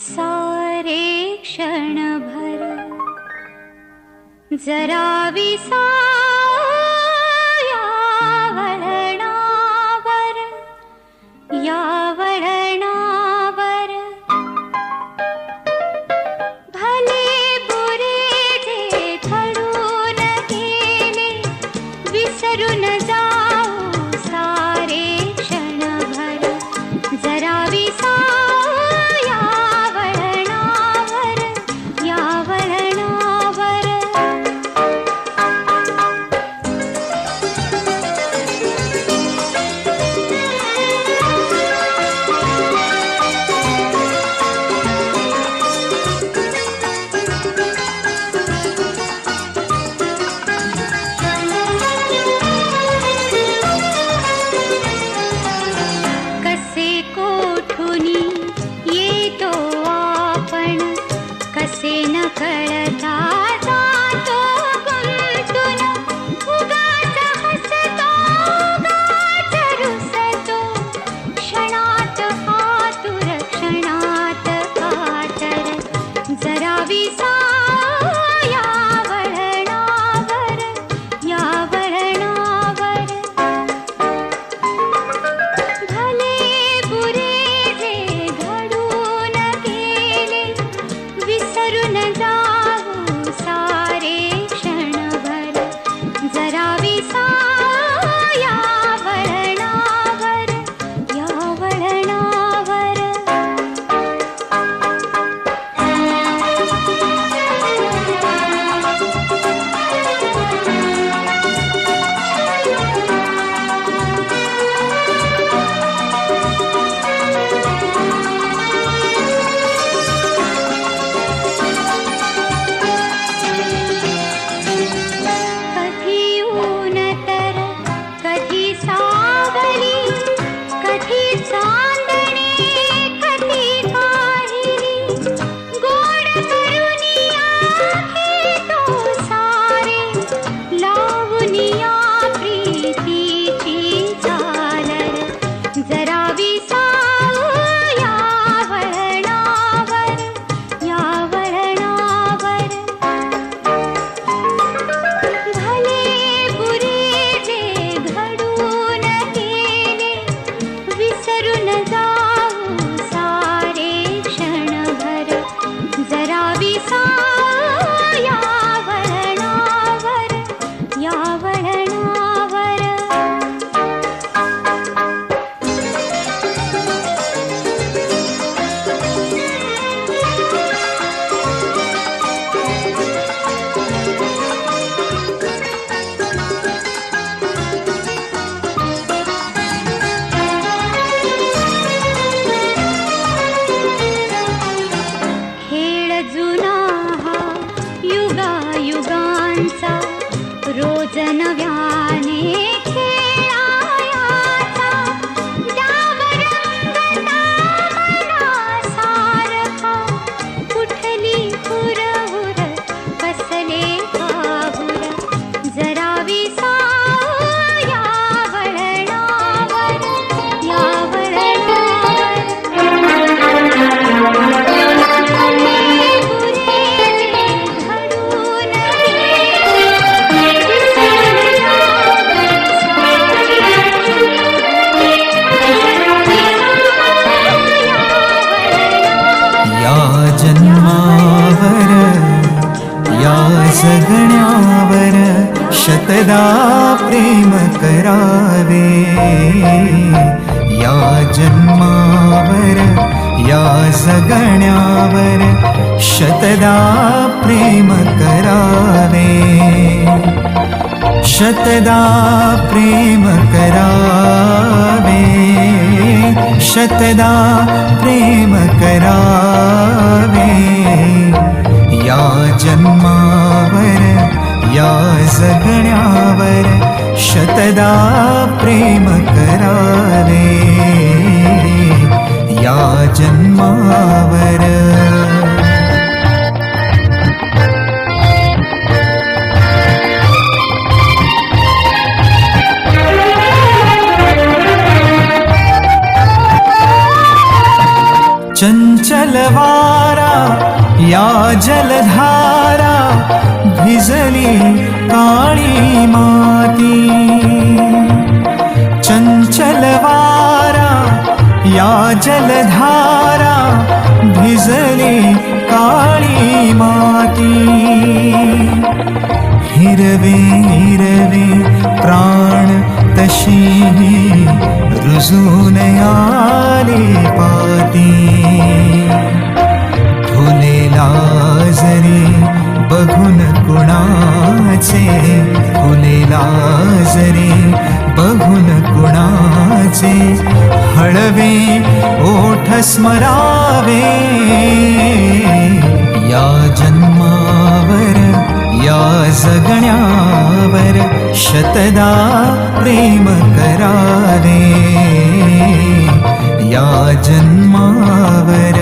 सारे क्षण भर। जरा विसा रोज नव्या प्रेम करावे। या जन्मावर या सगण्यावर शतदा प्रेम करावे। शतदा प्रेम करावे। शतदा प्रेम करा सदा प्रेम करारे या जन्मावर। चञ्चलवारा या जलधारा भिजली काळी माती। जलधारा भिजली काळी माती हिरवे हिरवे प्राण तशी रुजून आले पाती। फुलेला जरी बघून कुणाचे? फुलेला जरी बघून कुणाचे? हळवे ओठ स्मरावे या जन्मावर या जगण्यावर शतदा प्रेम करावे। या जन्मावर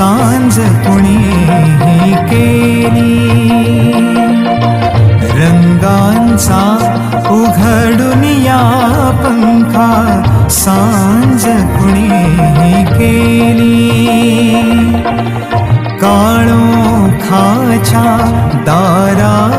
सांज कुणी केली? रंगांचा उघडून या पंखा सांज कुणी केली? काळो खाच्या दारा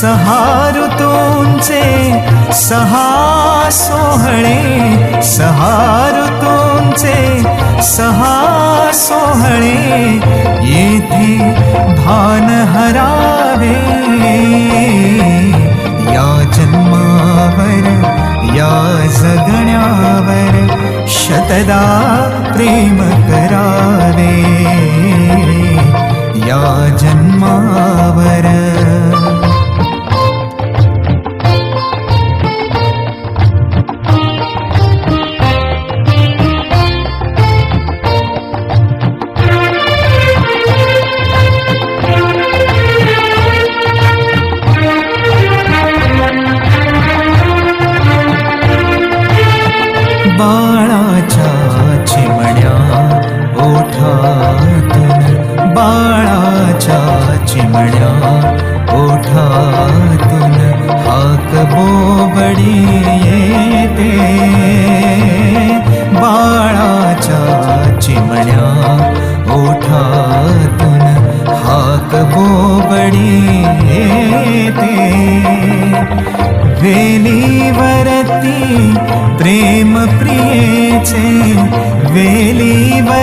सहा ऋतूंचे सहा सोहळे सहा ऋतूंचे सहा सोहळे येथे भान हरावे. या जन्मावर या जगण्यावर शतदा प्रेम करावे.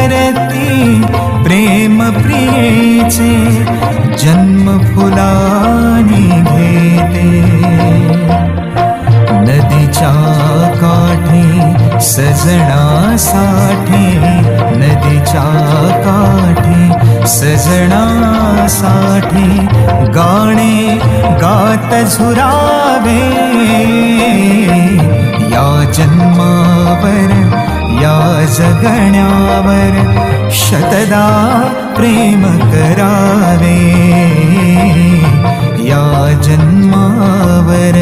करती प्रेम प्रियेचे जन्म फुलानी घेते. नदीच्या काठी सजणासाठी नदीच्या काठी सजणासाठी गाणे गात झुरावे. या जन्मावर जगण्यावर शतदा प्रेम करावे या जन्मावर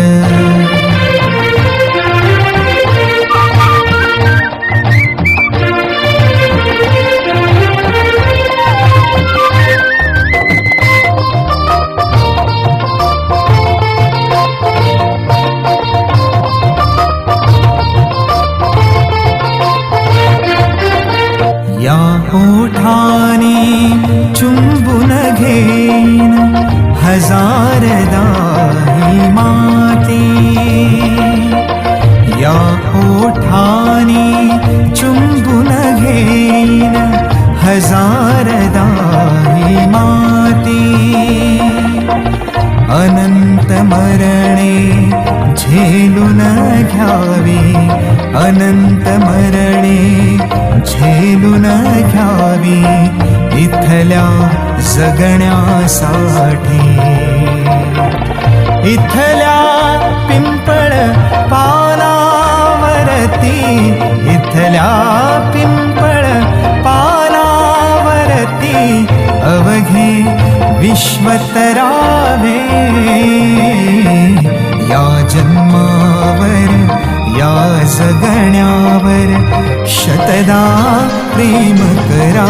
जगण्यासाठी. इथल्या पिंपळ पानावरती इथल्या पिंपळ पानावरती अवघे विश्वतरावे. या जन्मावर या जगण्यावर शतदा प्रेम करा.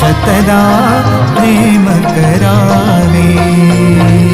शतदा प्रेम करावे।